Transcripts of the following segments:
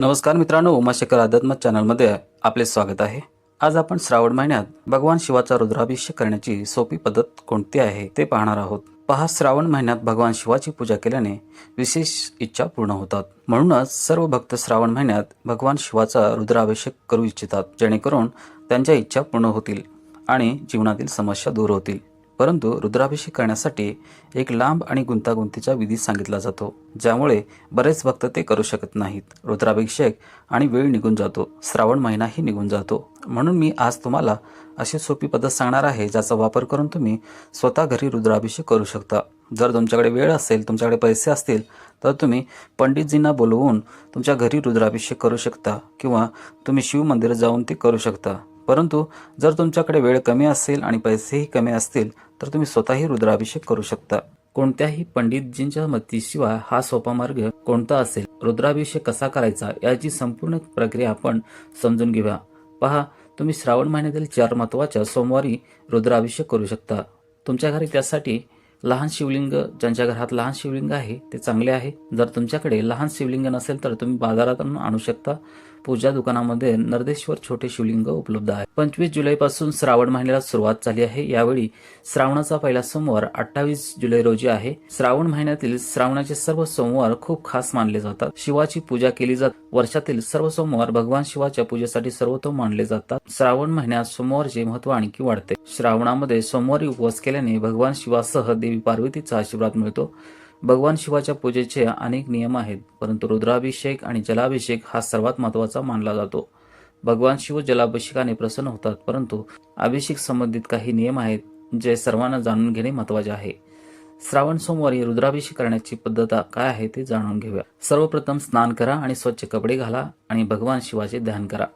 नमस्कार मित्रांनो उमाशेखर अध्यात्म चॅनलमध्ये आपले स्वागत आहे. आज आपण श्रावण महिन्यात भगवान शिवाचा रुद्राभिषेक करण्याची सोपी पद्धत कोणती आहे ते पाहणार आहोत. पहा श्रावण महिन्यात भगवान शिवाची पूजा केल्याने विशेष इच्छा पूर्ण होतात. म्हणूनच सर्व भक्त श्रावण महिन्यात भगवान शिवाचा रुद्राभिषेक करू इच्छितात जेणेकरून त्यांच्या इच्छा पूर्ण होतील आणि जीवनातील समस्या दूर होतील. परंतु रुद्राभिषेक करण्यासाठी एक लांब आणि गुंतागुंतीचा विधी सांगितला जातो ज्यामुळे बरेच भक्त ते करू शकत नाहीत. रुद्राभिषेक आणि वेळ निघून जातो श्रावण महिनाही निघून जातो. म्हणून मी आज तुम्हाला अशी सोपी पद्धत सांगणार आहे ज्याचा वापर करून तुम्ही स्वतः घरी रुद्राभिषेक करू शकता. जर तुमच्याकडे वेळ असेल तुमच्याकडे पैसे असतील तर तुम्ही पंडितजींना बोलवून तुमच्या घरी रुद्राभिषेक करू शकता किंवा तुम्ही शिव मंदिरात जाऊन ते करू शकता. परंतु जर तुमच्याकडे वेळ कमी असेल आणि पैसेही कमी असतील तर तुम्ही स्वतःही रुद्राभिषेक करू शकता. कोणत्याही पंडितजींच्या मतीशिवाय हा सोपा मार्ग कोणता असेल? रुद्राभिषेक कसा करायचा याची संपूर्ण प्रक्रिया आपण समजून घेऊया. पहा तुम्ही श्रावण महिन्यातील चार महत्त्वाच्या सोमवारी रुद्राभिषेक करू शकता. तुमच्या घरी त्यासाठी लहान शिवलिंग ज्यांच्या घरात लहान शिवलिंग आहे ते चांगले आहे. जर तुमच्याकडे लहान शिवलिंग नसेल तर तुम्ही बाजारातून आणू शकता. पूजा दुकानामध्ये नर्देश्वर छोटे शिवलिंग उपलब्ध आहे. पंचवीस जुलै पासून श्रावण महिन्याला सुरुवात झाली आहे. यावेळी श्रावणाचा पहिला सोमवार अठ्ठावीस जुलै रोजी आहे. श्रावण महिन्यातील श्रावणाचे सर्व सोमवार खूप खास मानले जातात. शिवाची पूजा केली जात. वर्षातील सर्व सोमवार भगवान शिवाच्या पूजेसाठी सर्वोत्तम मानले जातात. श्रावण महिन्यात सोमवारचे महत्त्व आणखी वाढते. श्रावणामध्ये सोमवारी उपवास केल्याने भगवान शिवासह देवी पार्वतीचा आशीर्वाद मिळतो. भगवान शिवाच्या पूजेचे अनेक नियम आहेत परंतु रुद्राभिषेक आणि जलाभिषेक हा सर्वात महत्त्वाचा मानला जातो. भगवान शिव जलाभिषेकाने प्रसन्न होतात परंतु अभिषेक संबंधित काही नियम आहेत जे सर्वांना जाणून घेणे महत्त्वाचे आहे. श्रावण सोमवारी रुद्राभिषेक करण्याची पद्धत काय आहे ते जाणून घेऊया. सर्वप्रथम स्नान करा आणि स्वच्छ कपडे घाला आणि भगवान शिवाचे ध्यान करा.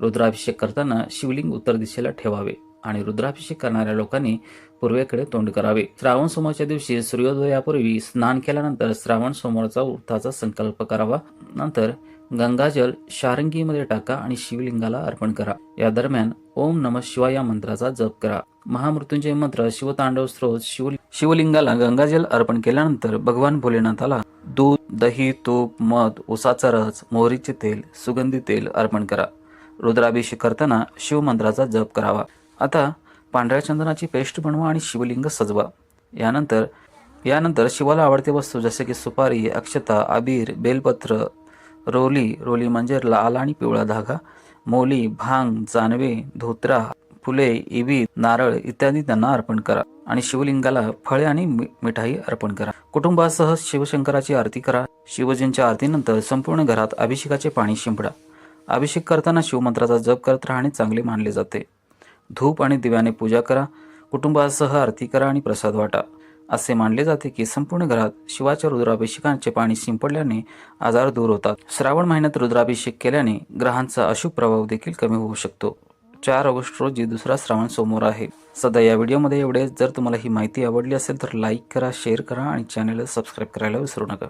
रुद्राभिषेक करताना शिवलिंग उत्तर दिशेला ठेवावे. आणि रुद्राभिषेक करणाऱ्या लोकांनी पूर्वेकडे तोंड करावे. श्रावण सोमवारच्या दिवशी सूर्योदयापूर्वी स्नान केल्यानंतर श्रावण सोमवारचा उठाचा संकल्प करावा. नंतर गंगाजल शारंगीमध्ये टाका आणि शिवलिंगाला अर्पण करा. या दरम्यान ओम नम शिवा या मंत्राचा जप करा. महामृत्युंजय मंत्र शिवतांडव स्त्रोत शिव शिवलिंगाला गंगाजल अर्पण केल्यानंतर भगवान भोलेनाथाला दूध दही तूप मध उसाचा रस मोहरीचे तेल सुगंधी तेल अर्पण करा. रुद्राभिषेक करताना शिवमंत्राचा जप करावा. आता पांढऱ्या चंदनाची पेस्ट बनवा आणि शिवलिंग सजवा. यानंतर यानंतर शिवाला आवडते वस्तू जसे की सुपारी अक्षता अबीर बेलपत्र रोली रोली म्हणजे लाल आणि पिवळा धागा मोली भांग जानवे धोत्रा फुले इबी नारळ इत्यादी त्यांना अर्पण करा आणि शिवलिंगाला फळे आणि मि- मिठाई अर्पण करा. कुटुंबासह शिवशंकराची आरती करा. शिवजींच्या आरतीनंतर संपूर्ण घरात अभिषेकाचे पाणी शिंपडा. अभिषेक करताना शिवमंत्राचा जप करत राहणे चांगले मानले जाते. धूप आणि दिव्याने पूजा करा कुटुंबासह आरती करा आणि प्रसाद वाटा. असे मानले जाते की संपूर्ण घरात शिवाच्या रुद्राभिषेकांचे पाणी शिंपडल्याने आजार दूर होतात. श्रावण महिन्यात रुद्राभिषेक केल्याने ग्रहांचा अशुभ प्रभाव देखील कमी होऊ शकतो. चार ऑगस्ट रोजी दुसरा श्रावण सोमवार आहे. सध्या या व्हिडिओमध्ये एवढेच. जर तुम्हाला ही माहिती आवडली असेल तर लाईक करा शेअर करा आणि चॅनलला सबस्क्राईब करायला विसरू नका.